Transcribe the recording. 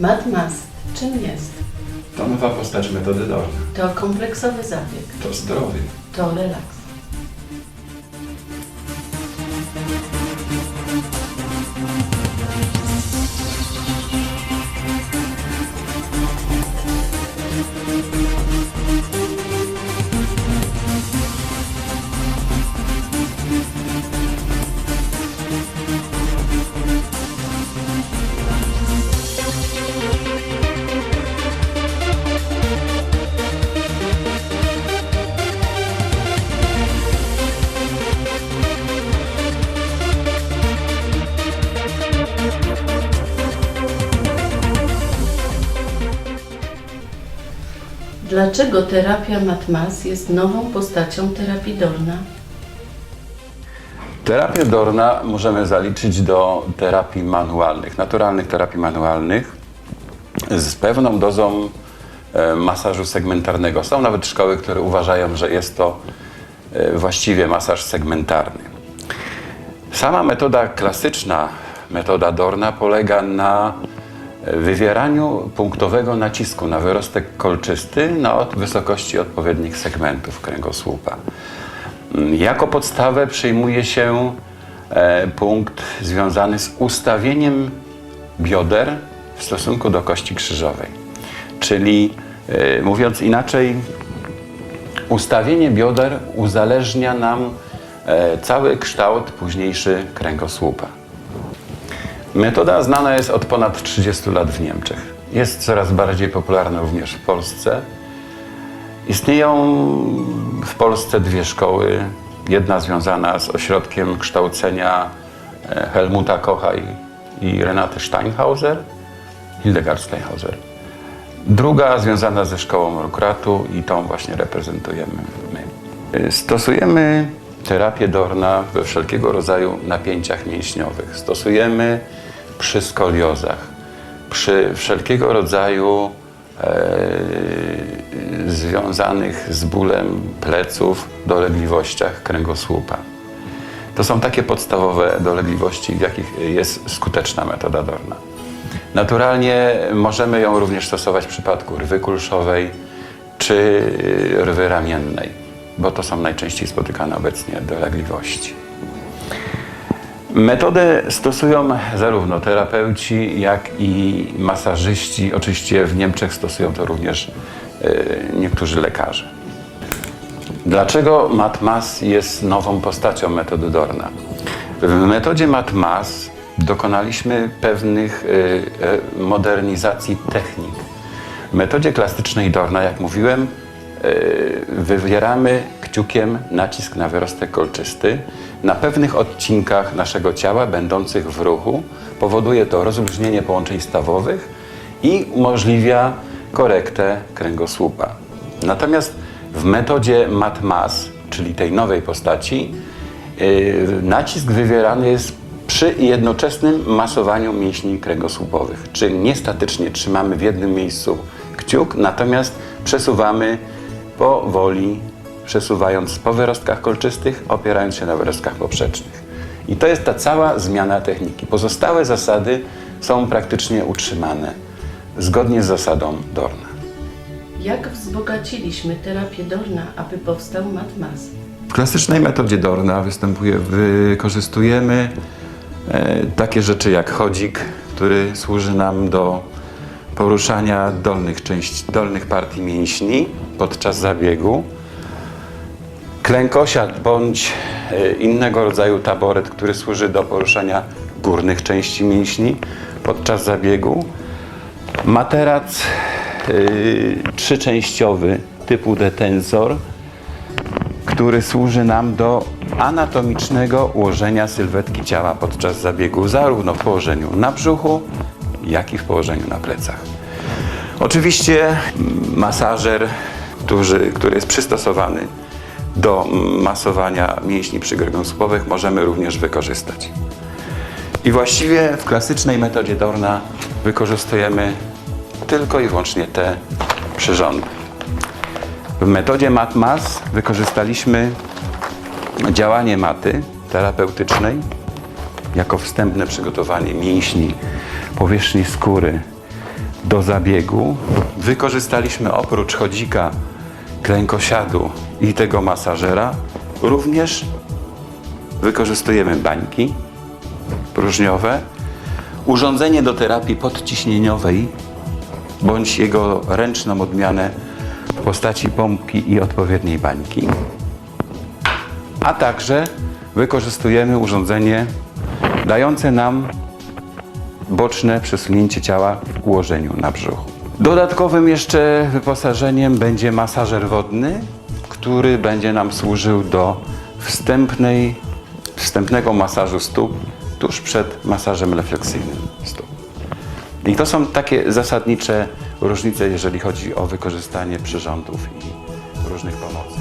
Mad Mast, czym jest? To nowa postać metody dolna. To kompleksowy zabieg. To zdrowie. To relaks. Dlaczego terapia Matmas jest nową postacią terapii Dorna? Terapię Dorna możemy zaliczyć do terapii manualnych, naturalnych terapii manualnych z pewną dozą e, masażu segmentarnego. Są nawet szkoły, które uważają, że jest to e, właściwie masaż segmentarny. Sama metoda klasyczna, metoda Dorna, polega na wywieraniu punktowego nacisku na wyrostek kolczysty na wysokości odpowiednich segmentów kręgosłupa. Mm, Jako podstawę przyjmuje się e, punkt związany z ustawieniem bioder w stosunku do kości krzyżowej. Czyli e, mówiąc inaczej, ustawienie bioder uzależnia nam e, cały kształt późniejszy kręgosłupa. Metoda znana jest od ponad 30 lat w Niemczech. Jest coraz bardziej popularna również w Polsce. Istnieją w Polsce dwie szkoły. Jedna związana z ośrodkiem kształcenia e, Helmuta Kocha i, Renaty Steinhauser, Hildegard Steinhauser. Druga związana ze szkołą Rukratu i tą właśnie reprezentujemy my. E, Stosujemy terapię Dorna we wszelkiego rodzaju napięciach mięśniowych. Stosujemy przy skoliozach, przy wszelkiego rodzaju e, związanych z bólem pleców, dolegliwościach kręgosłupa. To są takie podstawowe dolegliwości, w jakich jest skuteczna metoda Dorna. Naturalnie możemy ją również stosować w przypadku rwy kulszowej czy rwy ramiennej, bo to są najczęściej spotykane obecnie dolegliwości. Metodę stosują zarówno terapeuci, jak i masażyści. Oczywiście w Niemczech stosują to również e, niektórzy lekarze. Dlaczego MatMas jest nową postacią metody Dorna? W metodzie MatMas dokonaliśmy pewnych e, e, modernizacji technik. W metodzie klasycznej Dorna, jak mówiłem, wywieramy kciukiem nacisk na wyrostek kolczysty na pewnych odcinkach naszego ciała będących w ruchu. Powoduje to rozluźnienie połączeń stawowych i umożliwia korektę kręgosłupa. Natomiast w metodzie MatMas, czyli tej nowej postaci, yy, nacisk wywierany jest przy jednoczesnym masowaniu mięśni kręgosłupowych. Czyli nie statycznie trzymamy w jednym miejscu kciuk, natomiast przesuwamy powoli, przesuwając po wyrostkach kolczystych, opierając się na wyrostkach poprzecznych. I to jest ta cała zmiana techniki. Pozostałe zasady są praktycznie utrzymane zgodnie z zasadą Dorna. Jak wzbogaciliśmy terapię Dorna, aby powstał Matmas? W klasycznej metodzie Dorna występuje, wykorzystujemy e, takie rzeczy jak chodzik, który służy nam do poruszania dolnych części, dolnych partii mięśni podczas zabiegu. Klękosiad bądź e, innego rodzaju taboret, który służy do poruszania górnych części mięśni podczas zabiegu. Materac y, trzyczęściowy typu detensor, który służy nam do anatomicznego ułożenia sylwetki ciała podczas zabiegu, zarówno w położeniu na brzuchu, jak i w położeniu na plecach. Oczywiście mm, masażer, który jest przystosowany do masowania mięśni przykręgosłupowych, możemy również wykorzystać. I właściwie w klasycznej metodzie Dorna wykorzystujemy tylko i wyłącznie te przyrządy. W metodzie MatMas wykorzystaliśmy działanie maty terapeutycznej jako wstępne przygotowanie mięśni, powierzchni skóry do zabiegu wykorzystaliśmy oprócz chodzika, krękosiadu i tego masażera również wykorzystujemy bańki próżniowe, urządzenie do terapii podciśnieniowej bądź jego ręczną odmianę w postaci pompki i odpowiedniej bańki, a także wykorzystujemy urządzenie dające nam boczne przesunięcie ciała w ułożeniu na brzuchu. Dodatkowym jeszcze wyposażeniem będzie masażer wodny, który będzie nam służył do wstępnej, wstępnego masażu stóp tuż przed masażem refleksyjnym stóp. I to są takie zasadnicze różnice, jeżeli chodzi o wykorzystanie przyrządów i różnych pomocy.